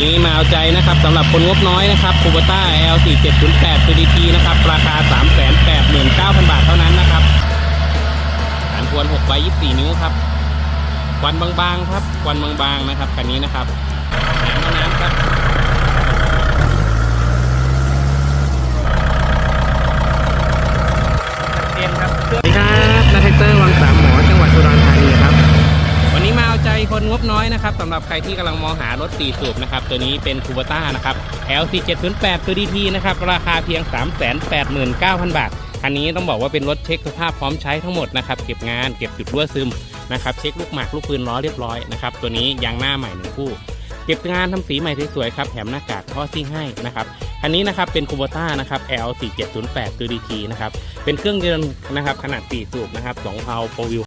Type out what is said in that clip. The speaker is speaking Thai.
นี่มาเอาใจนะครับสำหรับคนงบน้อยนะครับคูบต้า L4708 CDT นะครับราคา 389,000 บาทเท่านั้นนะครับฐานควน6ใบ24 นิ้วครับควันบางๆครับควันบางๆนะครับคันนี้นะครับแถมน้ำครับเอ็นครับสวัสดีครับนักแท็กเตอร์ คนงบน้อยนะครับสำหรับใครที่กำลังมองหารถ4สูบนะครับ ตัวนี้เป็นคูบต้านะครับ L4708 ตัว DT นะครับ ราคาเพียง 389,000 บาท คันนี้ต้องบอกว่าเป็นรถเช็คสภาพพร้อมใช้ทั้งหมดนะครับ เก็บงานเก็บจุดรั่วซึมนะครับ เช็คลูกหมากลูกปืนล้อเรียบร้อยนะครับ ตัวนี้ยางหน้าใหม่หนึ่งคู่ เก็บงานทำสีใหม่สวยๆครับแถมหน้ากากท่อซิ่งให้นะครับคันนี้นะครับเป็นคูบต้านะครับ L4708 ตัว DT นะครับ เป็นเครื่องยนต์นะครับขนาด4สูบนะครับ2เพาโฟวิว